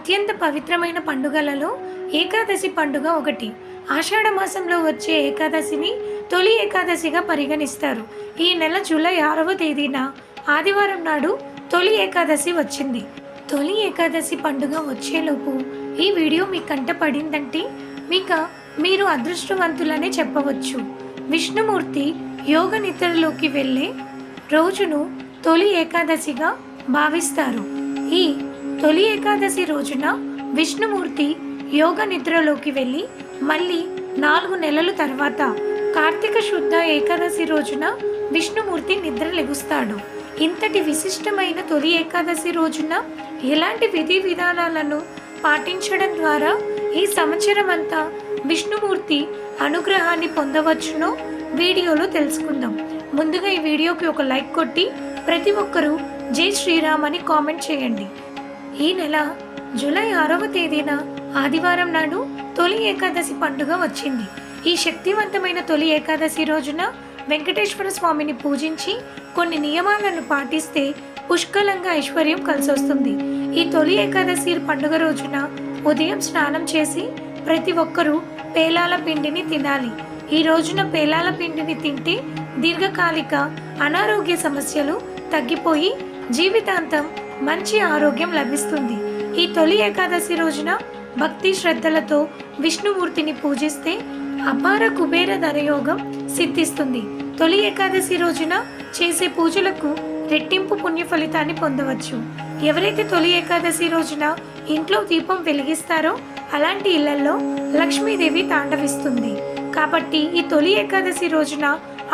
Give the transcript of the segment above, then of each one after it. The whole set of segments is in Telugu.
అత్యంత పవిత్రమైన పండుగలలో ఏకాదశి పండుగ ఒకటి. ఆషాఢ మాసంలో వచ్చే ఏకాదశిని తొలి ఏకాదశిగా పరిగణిస్తారు. ఈ నెల జూలై ఆరవ తేదీన ఆదివారం నాడు తొలి ఏకాదశి వచ్చింది. తొలి ఏకాదశి పండుగ వచ్చేలోపు ఈ వీడియో మీ కంట పడిందంటే మీక మీరు అదృష్టవంతులనే చెప్పవచ్చు. విష్ణుమూర్తి యోగ నిద్రలోకి వెళ్ళే రోజును తొలి ఏకాదశిగా భావిస్తారు. ఈ తొలి ఏకాదశి రోజున విష్ణుమూర్తి యోగ నిద్రలోకి వెళ్ళి మళ్ళీ నాలుగు నెలల తర్వాత కార్తీక శుద్ధ ఏకాదశి రోజున విష్ణుమూర్తి నిద్ర లెగుస్తాడు. ఇంతటి విశిష్టమైన తొలి ఏకాదశి రోజున ఎలాంటి విధి విధానాలను పాటించడం ద్వారా ఈ సంవత్సరం అంతా విష్ణుమూర్తి అనుగ్రహాన్ని పొందవచ్చునో వీడియోలో తెలుసుకుందాం. ముందుగా ఈ వీడియోకి ఒక లైక్ కొట్టి ప్రతి ఒక్కరూ జై శ్రీరామ్ అని కామెంట్ చేయండి. ఈ నెల జూలై ఆరవ తేదీన ఆదివారం నాడు తొలి ఏకాదశి పండుగ వచ్చింది. ఈ శక్తివంతమైన తొలి ఏకాదశి రోజున వెంకటేశ్వర స్వామిని పూజించి కొన్ని నియమాలను పాటిస్తే పుష్కలంగా ఐశ్వర్యం కలిసొస్తుంది. ఈ తొలి ఏకాదశి పండుగ రోజున ఉదయం స్నానం చేసి ప్రతి ఒక్కరూ పేలాల పిండిని తినాలి. ఈ రోజున పేలాల పిండిని తింటే దీర్ఘకాలిక అనారోగ్య సమస్యలు తగ్గిపోయి జీవితాంతం మంచి ఆరోగ్యం లభిస్తుంది. ఈ తొలి ఏకాదశి రోజున భక్తి శ్రద్ధలతో విష్ణుమూర్తిని పూజిస్తే అపార కుబేర ధనయోగం సిద్ధిస్తుంది. తొలి ఏకాదశి రోజున చేసే పూజలకు రెట్టింపు పుణ్య ఫలితాన్ని పొందవచ్చు. ఎవరైతే తొలి ఏకాదశి రోజున ఇంట్లో దీపం వెలిగిస్తారో అలాంటి ఇళ్ళలో లక్ష్మీదేవి తాండవిస్తుంది. కాబట్టి ఈ తొలి ఏకాదశి రోజున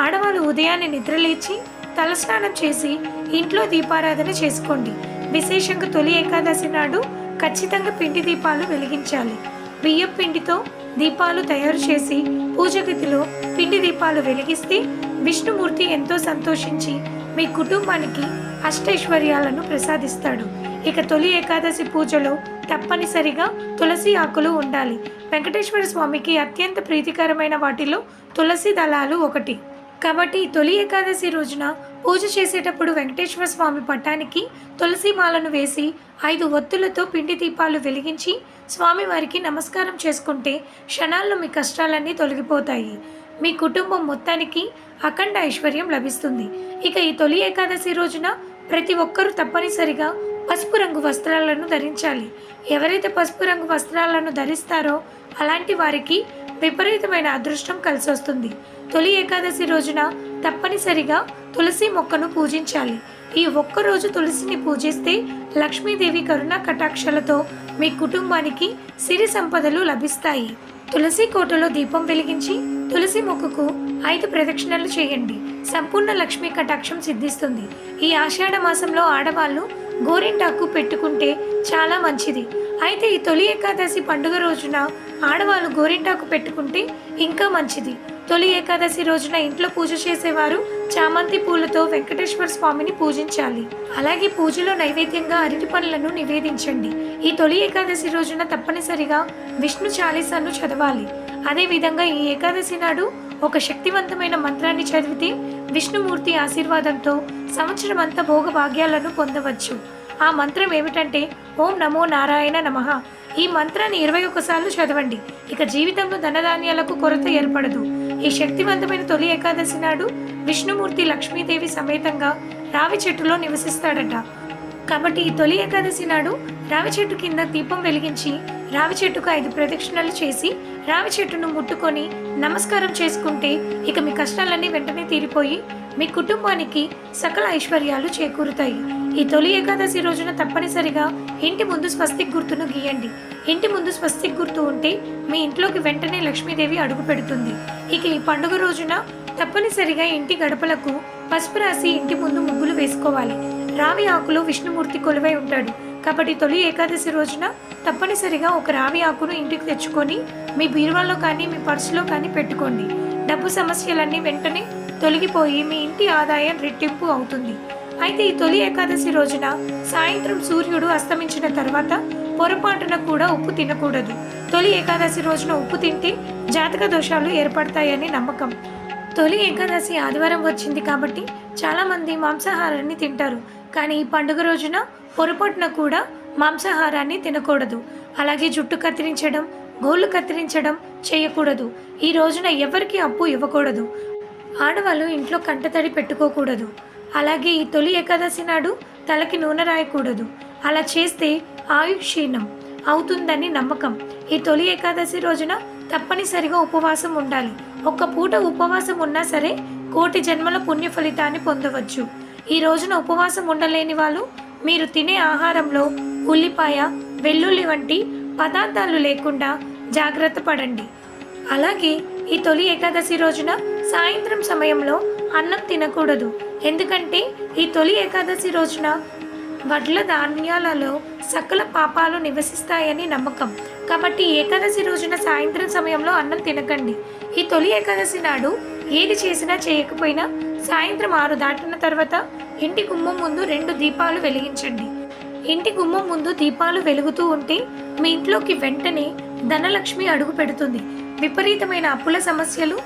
ఆడవాళ్ళు ఉదయాన్నే నిద్రలేచి తలస్నానం చేసి ఇంట్లో దీపారాధన చేసుకోండి. విశేషంగా తొలి ఏకాదశి నాడు ఖచ్చితంగా పిండి దీపాలు వెలిగించాలి. బియ్యం పిండితో దీపాలు తయారు చేసి పూజ గదిలో పిండి దీపాలు వెలిగిస్తే విష్ణుమూర్తి ఎంతో సంతోషించి మీ కుటుంబానికి అష్టైశ్వర్యాలను ప్రసాదిస్తాడు. ఇక తొలి ఏకాదశి పూజలో తప్పనిసరిగా తులసి ఆకులు ఉండాలి. వెంకటేశ్వర స్వామికి అత్యంత ప్రీతికరమైన వాటిలో తులసి దళాలు ఒకటి. కాబట్టి తొలి ఏకాదశి రోజున పూజ చేసేటప్పుడు వెంకటేశ్వర స్వామి పట్టానికి తులసి మాలను వేసి ఐదు ఒత్తులతో పిండి దీపాలు వెలిగించి స్వామివారికి నమస్కారం చేసుకుంటే క్షణాల్లో మీ కష్టాలన్నీ తొలగిపోతాయి. మీ కుటుంబం మొత్తానికి అఖండ ఐశ్వర్యం లభిస్తుంది. ఇక ఈ తొలి ఏకాదశి రోజున ప్రతి ఒక్కరూ తప్పనిసరిగా పసుపు రంగు వస్త్రాలను ధరించాలి. ఎవరైతే పసుపు రంగు వస్త్రాలను ధరిస్తారో అలాంటి వారికి విపరీతమైన అదృష్టం కలిసి వస్తుంది తొలి ఏకాదశి రోజున తప్పనిసరిగా తులసి మొక్కను పూజించాలి. ఈ ఒక్క రోజు తులసిని పూజిస్తే లక్ష్మీదేవి కరుణ కటాక్షలతో మీ కుటుంబానికి సిరి సంపదలు లభిస్తాయి. తులసి కోటలో దీపం వెలిగించి తులసి మొక్కకు ఐదు ప్రదక్షిణలు చేయండి. సంపూర్ణ లక్ష్మీ కటాక్షం సిద్ధిస్తుంది. ఈ ఆషాఢ మాసంలో ఆడవాళ్ళు గోరింటాకు పెట్టుకుంటే చాలా మంచిది. అయితే ఈ తొలి ఏకాదశి పండుగ రోజున ఆడవాళ్ళు గోరింటాకు పెట్టుకుంటే ఇంకా మంచిది. తొలి ఏకాదశి రోజున ఇంట్లో పూజ చేసేవారు చామంతి పూలతో వెంకటేశ్వర స్వామిని పూజించాలి. అలాగే పూజలో నైవేద్యంగా అరటి పనులను నివేదించండి. ఈ తొలి ఏకాదశి రోజున తప్పనిసరిగా విష్ణు చాలీసాను చదవాలి. అదేవిధంగా ఈ ఏకాదశి నాడు ఒక శక్తివంతమైన మంత్రాన్ని చదివితే విష్ణుమూర్తి ఆశీర్వాదంతో సంవత్సరం అంతా భోగభాగ్యాలను పొందవచ్చు. ఆ మంత్రం ఏమిటంటే ఓం నమో నారాయణ నమః. ఈ మంత్రాన్ని ఇరవై ఒక్కసార్లు చదవండి. ఇక జీవితంలో ధనధాన్యాలకు కొరత ఏర్పడదు. ఈ శక్తివంతమైన తొలి ఏకాదశి నాడు విష్ణుమూర్తి లక్ష్మీదేవి సమేతంగా రావి చెట్టులో నివసిస్తాడట. కాబట్టి ఈ తొలి ఏకాదశి నాడు రావి చెట్టు కింద దీపం వెలిగించి రావి చెట్టుకు ఐదు ప్రదక్షిణలు చేసి రావి చెట్టును ముట్టుకొని నమస్కారం చేసుకుంటే ఇక మీ కష్టాలన్నీ వెంటనే తీరిపోయి మీ కుటుంబానికి సకల ఐశ్వర్యాలు చేకూరుతాయి. ఈ తొలి ఏకాదశి రోజున తప్పనిసరిగా ఇంటి ముందు స్వస్తిక్ గుర్తును గీయండి. ఇంటి ముందు స్వస్తిక్ గుర్తు ఉంటే మీ ఇంట్లోకి వెంటనే లక్ష్మీదేవి అడుగు పెడుతుంది. ఇక ఈ పండుగ రోజున తప్పనిసరిగా ఇంటి గడపలకు పసుపు రాసి ఇంటి ముందు ముగ్గులు వేసుకోవాలి. రావి ఆకులు విష్ణుమూర్తి కొలువై ఉంటాడు. కాబట్టి తొలి ఏకాదశి రోజున తప్పనిసరిగా ఒక రావి ఆకును ఇంటికి తెచ్చుకొని మీ బీరువాలో కానీ మీ పర్సులో కానీ పెట్టుకోండి. డబ్బు సమస్యలన్నీ వెంటనే తొలగిపోయి మీ ఇంటి ఆదాయం రెట్టింపు అవుతుంది. అయితే ఈ తొలి ఏకాదశి రోజున సాయంత్రం సూర్యుడు అస్తమించిన తర్వాత పొరపాటున కూడా ఉప్పు తినకూడదు. తొలి ఏకాదశి రోజున ఉప్పు తింటే జాతక దోషాలు ఏర్పడతాయని నమ్మకం. తొలి ఏకాదశి ఆదివారం వచ్చింది కాబట్టి చాలామంది మాంసాహారాన్ని తింటారు. కానీ ఈ పండుగ రోజున పొరపాటున కూడా మాంసాహారాన్ని తినకూడదు. అలాగే జుట్టు కత్తిరించడం గోళ్ళు కత్తిరించడం చేయకూడదు. ఈ రోజున ఎవరికి అప్పు ఇవ్వకూడదు. ఆడవాళ్ళు ఇంట్లో కంటతడి పెట్టుకోకూడదు. అలాగే ఈ తొలి ఏకాదశి నాడు తలకి నూనె రాయకూడదు. అలా చేస్తే ఆయుక్షీణం అవుతుందని నమ్మకం. ఈ తొలి ఏకాదశి రోజున తప్పనిసరిగా ఉపవాసం ఉండాలి. ఒక్క పూట ఉపవాసం ఉన్నా సరే కోటి జన్మల పుణ్య ఫలితాన్ని పొందవచ్చు. ఈ రోజున ఉపవాసం ఉండలేని వాళ్ళు మీరు తినే ఆహారంలో ఉల్లిపాయ వెల్లుల్లి వంటి పదార్థాలు లేకుండా జాగ్రత్త పడండి. అలాగే ఈ తొలి ఏకాదశి రోజున సాయంత్రం సమయంలో అన్నం తినకూడదు. ఎందుకంటే ఈ తొలి ఏకాదశి రోజున వడ్ల ధాన్యాలలో సకల పాపాలు నివసిస్తాయని నమ్మకం. కాబట్టి ఏకాదశి రోజున సాయంత్రం సమయంలో అన్నం తినకండి. ఈ తొలి ఏకాదశి నాడు ఏది చేసినా చేయకపోయినా సాయంత్రం ఆరు దాటిన తర్వాత ఇంటి గుమ్మం ముందు రెండు దీపాలు వెలిగించండి. ఇంటి గుమ్మం ముందు దీపాలు వెలుగుతూ ఉంటే మీ ఇంట్లోకి వెంటనే ధనలక్ష్మి అడుగు పెడుతుంది. విపరీతమైన అప్పుల సమస్యలు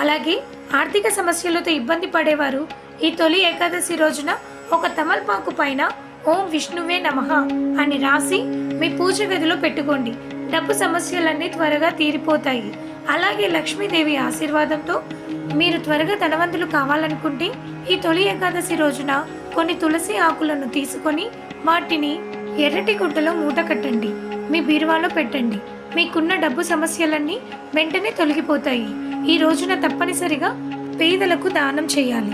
అలాగే ఆర్థిక సమస్యలతో ఇబ్బంది పడేవారు ఈ తొలి ఏకాదశి రోజున ఒక తమల్పాకు పైన ఓం విష్ణువే నమః అని రాసి మీ పూజ గదిలో పెట్టుకోండి. డబ్బు సమస్యలన్నీ త్వరగా తీరిపోతాయి. అలాగే లక్ష్మీదేవి ఆశీర్వాదంతో మీరు త్వరగా ధనవంతులు కావాలనుకుంటే ఈ తొలి ఏకాదశి రోజున కొన్ని తులసి ఆకులను తీసుకొని వాటిని ఎర్రటి గుడ్డలో మూట కట్టండి. మీ బీరువాలో పెట్టండి. మీకున్న డబ్బు సమస్యలన్నీ వెంటనే తొలగిపోతాయి. ఈ రోజున తప్పనిసరిగా పేదలకు దానం చేయాలి.